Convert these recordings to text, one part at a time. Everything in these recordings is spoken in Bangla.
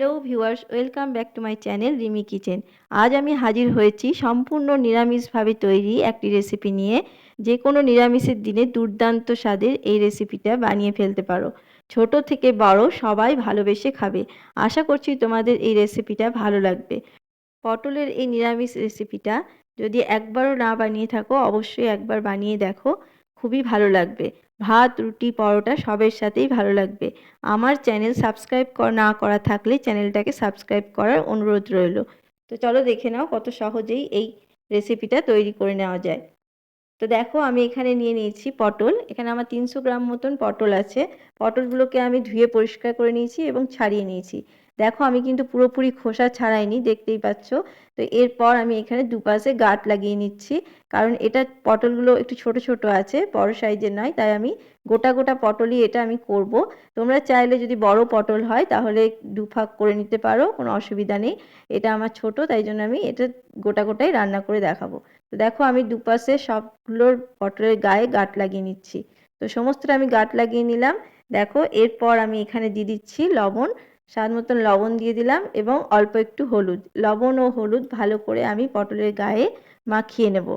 Hello viewers welcome back to my channel Rimi kitchen আজ আমি হাজির হয়েছি সম্পূর্ণ নিরামিষভাবে তৈরি একটি রেসিপি নিয়ে। যে কোনো নিরামিষের দিনে দুর্দান্ত স্বাদের এই রেসিপিটা বানিয়ে ফেলতে পারো। ছোট থেকে বড় সবাই ভালোবেসে খাবে। আশা করছি তোমাদের এই রেসিপিটা ভালো লাগবে। পটলের এই নিরামিষ রেসিপিটা যদি একবারও না বানিয়ে থাকো, অবশ্যই একবার বানিয়ে দেখো। খুবই ভালো লাগবে। ভাত, রুটি, পরোটা সবের সাথেই ভালো লাগবে। আমার চ্যানেল সাবস্ক্রাইব না করা থাকলে চ্যানেলটাকে সাবস্ক্রাইব করার অনুরোধ রইল। তো চলো দেখে নাও কত সহজেই এই রেসিপিটা তৈরি করে নেওয়া যায়। তো দেখো আমি এখানে নিয়ে নিয়েছি পটল। এখানে আমার তিনশো গ্রাম মতন পটল আছে। পটলগুলোকে আমি ধুয়ে পরিষ্কার করে নিয়েছি এবং ছাড়িয়ে নিয়েছি। দেখো আমি কিন্তু পুরোপুরি খোসা ছাড়াইনি, দেখতেই পাচ্ছ। তো এরপর আমি এখানে দুপাশে গাঁট লাগিয়ে নিচ্ছি, কারণ এটা পটলগুলো একটু ছোট ছোট আছে, বড় সাইজের নয়, তাই আমি গোটা গোটা পটলই এটা আমি করব। তোমরা চাইলে যদি বড় পটল হয়, তাহলে দুফাক করে নিতে পারো, কোনো অসুবিধা নেই। এটা আমার ছোট, তাই জন্য আমি এটা গোটা গোটাই রান্না করে দেখাবো। তো দেখো আমি দুপাশে সবগুলোর পটলের গায়ে গাঁট লাগিয়ে নিচ্ছি। তো সমস্তটা আমি গাঁট লাগিয়ে নিলাম। দেখো এরপর আমি এখানে দিয়ে দিচ্ছি লবণ। স্বাদ মতন লবণ দিয়ে দিলাম এবং অল্প একটু হলুদ। লবণ ও হলুদ ভালো করে আমি পটলের গায়ে মাখিয়ে নেব।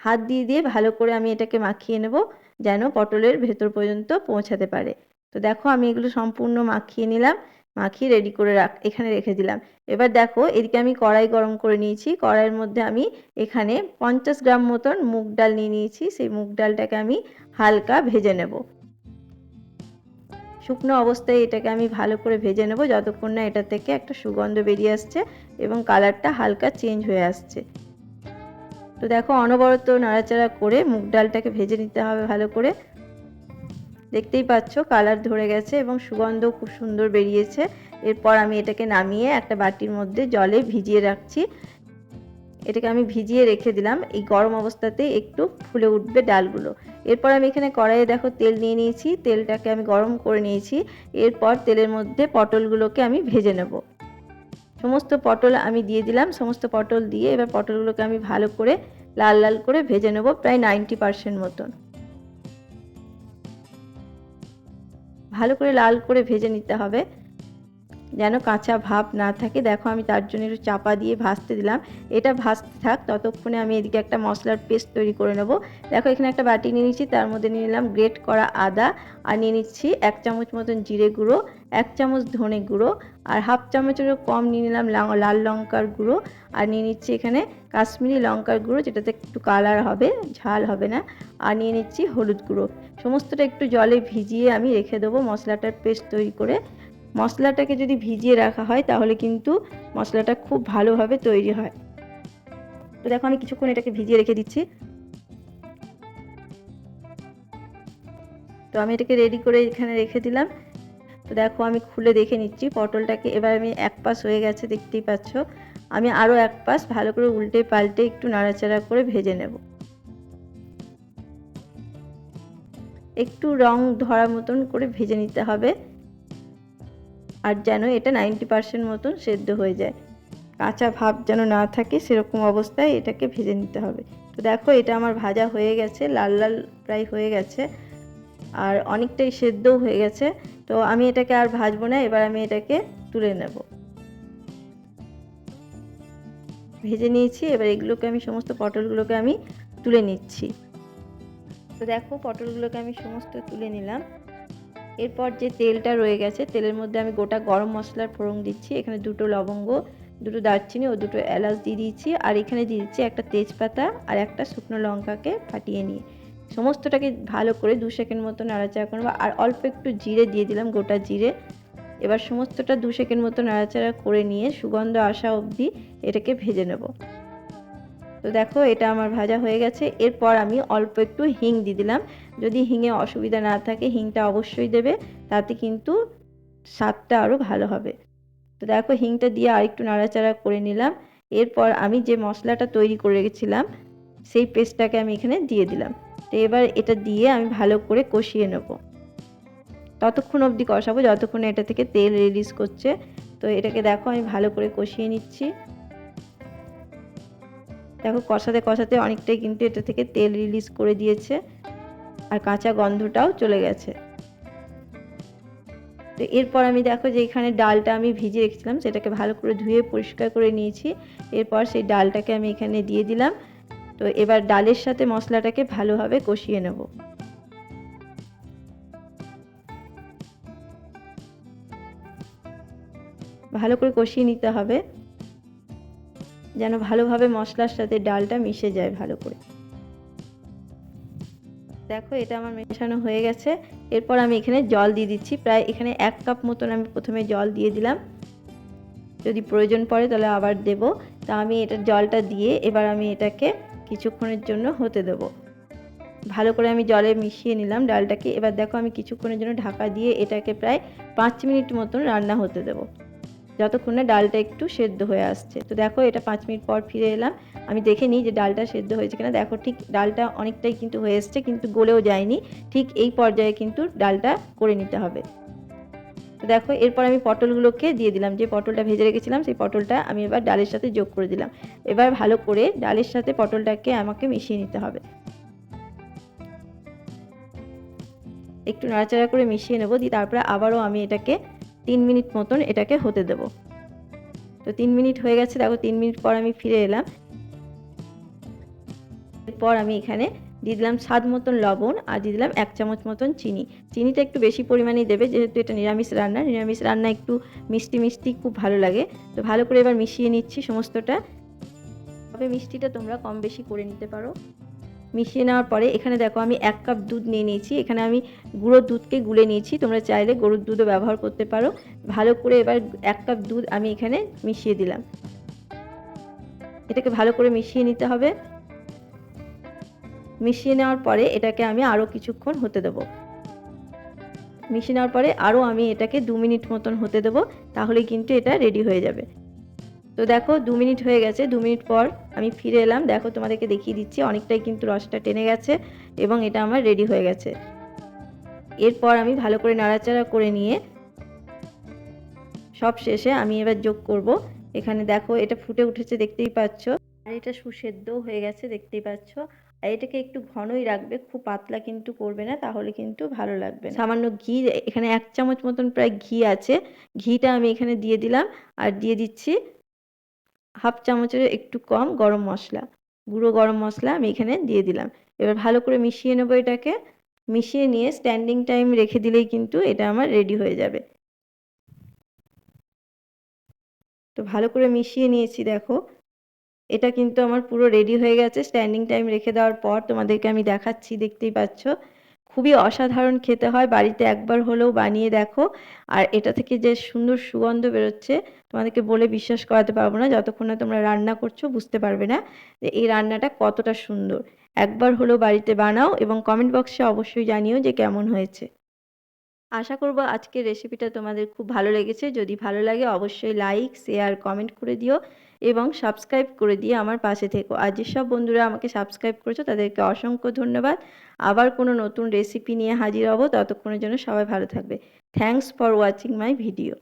হাত দিয়ে দিয়ে ভালো করে আমি এটাকে মাখিয়ে নেব যেন পটলের ভেতর পর্যন্ত পৌঁছাতে পারে। তো দেখো আমি এগুলো সম্পূর্ণ মাখিয়ে নিলাম, মাখিয়ে রেডি করে রাখ এখানে রেখে দিলাম। এবার দেখো এদিকে আমি কড়াই গরম করে নিয়েছি। কড়াইয়ের মধ্যে আমি এখানে পঞ্চাশ গ্রাম মতন মুগ ডাল নিয়ে নিয়েছি। সেই মুগ ডালটাকে আমি হালকা ভেজে নেব। শুকনো অবস্থায় এটাকে আমি ভালো করে ভেজে নেব যতক্ষণ না এটা থেকে একটা সুগন্ধ বেরিয়ে আসছে এবং কালারটা হালকা চেঞ্জ হয়ে আসছে। তো দেখো অনবরত নাড়াচাড়া করে মুগ ডালটাকে ভেজে নিতে হবে ভালো করে। দেখতেই পাচ্ছ কালার ধরে গেছে এবং সুগন্ধ খুব সুন্দর বেরিয়েছে। এরপর আমি এটাকে নামিয়ে একটা বাটির মধ্যে জলে ভিজিয়ে রাখছি। এটাকে আমি ভিজিয়ে রেখে দিলাম। এই গরম অবস্থাতে একটু ফুলে উঠবে ডালগুলো। এরপর আমি এখানে কড়াইয়ে দেখো তেল নিয়ে নিয়েছি। তেলটাকে আমি গরম করে নিয়েছি। এরপর তেলের মধ্যে পটলগুলোকে আমি ভেজে নেব। সমস্ত পটল আমি দিয়ে দিলাম। সমস্ত পটল দিয়ে এবার পটলগুলোকে আমি ভালো করে লাল লাল করে ভেজে নেব প্রায় নাইনটি পার্সেন্ট মতন। ভালো করে লাল করে ভেজে নিতে হবে। যেন কাঁচা ভাব না থাকে। দেখো আমি তার জন্য একটু চাপা দিয়ে ভাজতে দিলাম। এটা ভাজতে থাক, ততক্ষণে আমি এদিকে একটা মশলার পেস্ট তৈরি করে নেব। দেখো এখানে একটা বাটি নিয়ে নিচ্ছি তার মধ্যে নিয়ে নিলাম গ্রেট করা আদা। আর নিয়ে নিচ্ছি এক চামচ মতন জিরে গুঁড়ো, এক চামচ ধনে গুঁড়ো, আর হাফ চামচেরও কম নিয়ে নিলাম লাল লঙ্কার গুঁড়ো। আর নিয়ে নিচ্ছি এখানে কাশ্মীরি লঙ্কার গুঁড়ো, যেটাতে একটু কালার হবে, ঝাল হবে না। আর নিয়ে নিচ্ছি হলুদ গুঁড়ো। সমস্তটা একটু জলে ভিজিয়ে আমি রেখে দেবো মশলাটার পেস্ট তৈরি করে। মশলাটাকে যদি ভিজিয়ে রাখা হয়, তাহলে কিন্তু মশলাটা খুব ভালোভাবে তৈরি হয়। তো দেখো আমি কিছুক্ষণ এটাকে ভিজিয়ে রেখে দিচ্ছি। তো আমি এটাকে রেডি করে এখানে রেখে দিলাম। তো দেখো আমি খুলে দেখে নিচ্ছি, পটলটাকে এবার আমি এক পাশ হয়ে গেছে, দেখতেই পাচ্ছ। আমি আরও এক পাশ ভালো করে উল্টে পাল্টে একটু নাড়াচাড়া করে ভেজে নেব। একটু রং ধরা মতন করে ভেজে নিতে হবে। আর যেন এটা নাইনটি পার্সেন্ট মতন সেদ্ধ হয়ে যায়। কাঁচা ভাব যেন না থাকে সেরকম অবস্থায় এটাকে ভেজে নিতে হবে। তো দেখো এটা আমার ভাজা হয়ে গেছে, লাল লাল প্রায় হয়ে গেছে আর অনেকটাই সেদ্ধও হয়ে গেছে। তো আমি এটাকে আর ভাজবো না, এবার আমি এটাকে তুলে নেব। ভেজে নিয়েছি, এবার এগুলোকে আমি, সমস্ত পটলগুলোকে আমি তুলে নিচ্ছি। তো দেখো পটলগুলোকে আমি সমস্ত তুলে নিলাম। এরপর যে তেলটা রয়ে গেছে, তেলের মধ্যে আমি গোটা গরম মশলার ফোড়ন দিচ্ছি। এখানে দুটো লবঙ্গ, দুটো দারচিনি ও দুটো এলাচ দিয়ে দিয়েছি। আর এখানে দিয়ে দিচ্ছি একটা তেজপাতা আর একটা শুকনো লঙ্কাকে ফাটিয়ে নিয়ে। সমস্তটাকে ভালো করে দু সেকেন্ড মতো নাড়াচাড়া করব। আর অল্প একটু জিরে দিয়ে দিলাম, গোটা জিরে। এবার সমস্তটা দু সেকেন্ড মতো নাড়াচাড়া করে নিয়ে সুগন্ধ আসা অবধি এটাকে ভেজে নেব। তো দেখো, এটা আমার ভাজা হয়ে গেছে। এরপর আমি অল্প একটু হিং দিয়ে দিলাম। যদি হিঙে অসুবিধা না থাকে, হিংটা অবশ্যই দেবে। তাতে কিন্তু স্বাদটা আরও ভালো হবে। তো দেখো, হিংটা দিয়ে আর একটু নাড়াচাড়া করে নিলাম। এরপর আমি যে মশলাটা তৈরি করে রেখেছিলাম, সেই পেস্টটাকে আমি এখানে দিয়ে দিলাম। তো এবার এটা দিয়ে আমি ভালো করে কষিয়ে নেব। ততক্ষণ অবধি কষাবো, যতক্ষণ এটা থেকে তেল রিলিজ করছে। তো এটাকে দেখো, আমি ভালো করে কষিয়ে নিচ্ছি। দেখো কষাতে কষাতে অনেকটাই কিন্তু এটা থেকে তেল রিলিজ করে দিয়েছে আর কাঁচা গন্ধটাও চলে গেছে। তো এরপর আমি দেখো যে এখানে ডালটা আমি ভিজে রেখেছিলাম, সেটাকে ভালো করে ধুয়ে পরিষ্কার করে নিয়েছি। এরপর সেই ডালটাকে আমি এখানে দিয়ে দিলাম। তো এবার ডালের সাথে মশলাটাকে ভালোভাবে কষিয়ে নেব। ভালো করে কষিয়ে নিতে হবে। যেন ভালোভাবে মশলার সাথে ডালটা মিশে যায় ভালো করে। দেখো এটা আমার মেশানো হয়ে গেছে। এরপর আমি এখানে জল দিয়ে দিচ্ছি। প্রায় এখানে এক কাপ মতন আমি প্রথমে জল দিয়ে দিলাম। যদি প্রয়োজন পড়ে তাহলে আবার দেব। তা আমি এটা জলটা দিয়ে এবার আমি এটাকে কিছুক্ষণের জন্য হতে দেব। ভালো করে আমি জলে মিশিয়ে নিলাম ডালটাকে। এবার দেখো আমি কিছুক্ষণের জন্য ঢাকা দিয়ে এটাকে প্রায় পাঁচ মিনিট মতন রান্না হতে দেবো। যতক্ষণ ডালটা একটু সেদ্ধ হয়ে আসছে। তো দেখো এটা পাঁচ মিনিট পর ফিরে এলাম। আমি দেখে নিই যে ডালটা সেদ্ধ হয়েছে কিনা। দেখো ঠিক ডালটা অনেকটাই কিন্তু হয়ে এসছে, কিন্তু গলেও যায়নি। ঠিক এই পর্যায়ে কিন্তু ডালটা করে নিতে হবে। তো দেখো এরপর আমি পটলগুলোকে দিয়ে দিলাম। যে পটলটা ভেজে রেখেছিলাম, সেই পটলটা আমি এবার ডালের সাথে যোগ করে দিলাম। এবার ভালো করে ডালের সাথে পটলটাকে আমাকে মিশিয়ে নিতে হবে। একটু নাড়াচাড়া করে মিশিয়ে নেব, দিয়ে তারপরে আবারও আমি এটাকে তিন মিনিট মতন এটাকে হতে দেব। তো তিন মিনিট হয়ে গেছে, দেখো তিন মিনিট পর আমি ফিরে এলাম। এরপর আমি এখানে দিয়ে দিলাম স্বাদ মতন লবণ আর দিয়ে দিলাম এক চামচ মতন চিনি। চিনিটা একটু বেশি পরিমাণেই দেবে, যেহেতু এটা নিরামিষ রান্না। নিরামিষ রান্না একটু মিষ্টি মিষ্টি খুব ভালো লাগে। তো ভালো করে এবার মিশিয়ে নিচ্ছি সমস্তটা। তবে মিষ্টিটা তোমরা কম বেশি করে নিতে পারো। মিশিয়ে নেওয়ার পরে এখানে দেখো আমি এক কাপ দুধ নিয়ে নিয়েছি। এখানে আমি গুঁড়োর দুধকে গুলে নিয়েছি। তোমরা চাইলে গরুর দুধও ব্যবহার করতে পারো। ভালো করে এবার এক কাপ দুধ আমি এখানে মিশিয়ে দিলাম। এটাকে ভালো করে মিশিয়ে নিতে হবে। মিশিয়ে নেওয়ার পরে এটাকে আমি আরও কিছুক্ষণ হতে দেবো। মিশিয়ে নেওয়ার পরে আরও আমি এটাকে দু মিনিট মতন হতে দেবো। তাহলে কিন্তু এটা রেডি হয়ে যাবে। তো দেখো, দু মিনিট হয়ে গেছে, দু মিনিট পর আমি ফিরে এলাম। দেখো, তোমাদেরকে দেখিয়ে দিচ্ছি, অনেকটাই কিন্তু রসটা টেনে গেছে এবং এটা আমার রেডি হয়ে গেছে। এরপর আমি ভালো করে নাড়াচাড়া করে নিয়ে সব শেষে আমি এবার যোগ করব। এখানে দেখো, এটা ফুটে উঠেছে, দেখতেই পাচ্ছ। আর এটা সুসেদ্ধ হয়ে গেছে, দেখতেই পাচ্ছ। আর এটাকে একটু ঘনই রাখবে, খুব পাতলা কিন্তু করবে না, তাহলে কিন্তু ভালো লাগবে সামান্য ঘি, এখানে এক চামচ মতন প্রায় ঘি আছে। ঘিটা আমি এখানে দিয়ে দিলাম, আর দিয়ে দিচ্ছি হাফ চামচের একটু কম গরম মশলা। গুঁড়ো গরম মশলা আমি এখানে দিয়ে দিলাম। এবার ভালো করে মিশিয়ে নেব এটাকে। মিশিয়ে নিয়ে স্ট্যান্ডিং টাইম রেখে দিলেই কিন্তু এটা আমার রেডি হয়ে যাবে। তো ভালো করে মিশিয়ে নিয়েছি, দেখো। এটা কিন্তু আমার পুরো রেডি হয়ে গেছে। স্ট্যান্ডিং টাইম রেখে দেওয়ার পর তোমাদেরকে আমি দেখাচ্ছি, দেখতেই পাচ্ছ। খুবই অসাধারণ খেতে হয়। বাড়িতে একবার হলেও বানিয়ে দেখো। আর এটা থেকে যে সুন্দর সুগন্ধ বেরোচ্ছে, তোমাদেরকে বলে বিশ্বাস করাতে পারব না। যতক্ষণ না তোমরা রান্না করছ, বুঝতে পারবে না যে এই রান্নাটা কতটা সুন্দর। একবার হলেও বাড়িতে বানাও এবং কমেন্ট বক্সে অবশ্যই জানিও যে কেমন হয়েছে। আশা করব আজকের রেসিপিটা তোমাদের খুব ভালো লেগেছে। যদি ভালো লাগে, অবশ্যই লাইক শেয়ার কমেন্ট করে দিও। এবং সাবস্ক্রাইব করে দিয়ে আমার পাশে থেকো। আর যেসব বন্ধুরা আমাকে সাবস্ক্রাইব করেছ, তাদেরকে অসংখ্য ধন্যবাদ। আবার কোনো নতুন রেসিপি নিয়ে হাজির হব, ততক্ষণের জন্য সবাই ভালো থাকবে। Thanks for watching my video